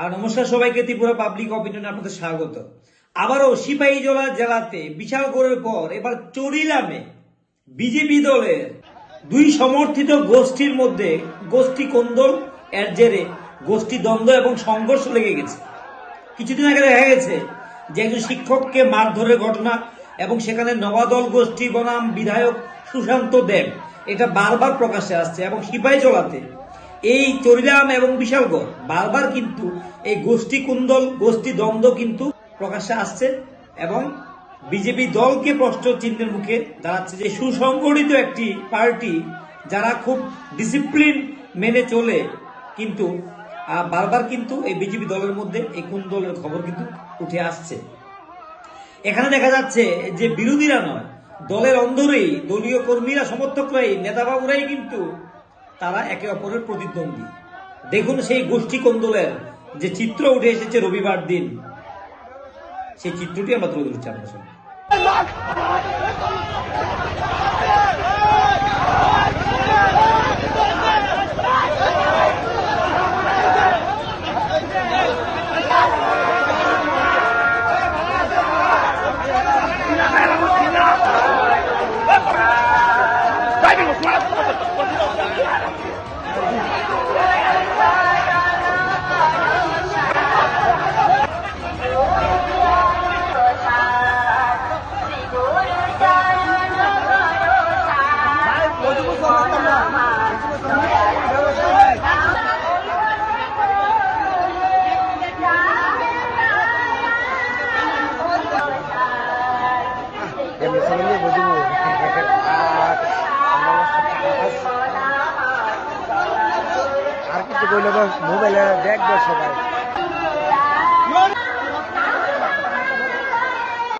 আর নমস্কার সবাইকে, Tripura public opinion আপনাদের স্বাগত। আবারও সিপাহীজলা জেলাতে বিশালগড়ের পর এবার চরিলামে বিজেপি দলের দুই সমর্থিত গোষ্ঠীর মধ্যে গোষ্ঠী কোন্দল, এর জেরে গোষ্ঠী দ্বন্দ্ব এবং সংঘর্ষ লেগে গেছে। কিছুদিন আগে দেখা গেছে যে একজন শিক্ষককে মারধরের ঘটনা এবং সেখানে নবাদল গোষ্ঠী বনাম বিধায়ক সুশান্ত দেব, এটা বারবার প্রকাশ্যে আসছে এবং সিপাহীজলাতে এই চরিরাম এবং বিশালগড় বারবার কিন্তু এই গোষ্ঠী কুন্দল, গোষ্ঠী দ্বন্দ্ব কিন্তু প্রকাশ্যে আসছে এবং বিজেপি দলকে প্রশ্ন চিহ্নের মুখে দাঁড়াচ্ছে যে সুসংগঠিত একটি পার্টি যারা খুব ডিসিপ্লিন মেনে চলে কিন্তু বারবার কিন্তু এই বিজেপি দলের মধ্যে এই কুন্দলের খবর কিন্তু উঠে আসছে। এখানে দেখা যাচ্ছে যে বিরোধীরা নয়, দলের অন্ধরেই দলীয় কর্মীরা, সমর্থকরাই, নেতাবাবুরাই কিন্তু তারা একে অপরের প্রতিদ্বন্দ্বী। দেখুন সেই গোষ্ঠী কন্দলের যে চিত্র উঠে এসেছে রবিবার দিন। সেই চিত্রটি আমরা তুলে ধরছি আপনার সামনে ছেলে বুঝব আর কিছু কইলে মোবাইলে দেখবে সবাই।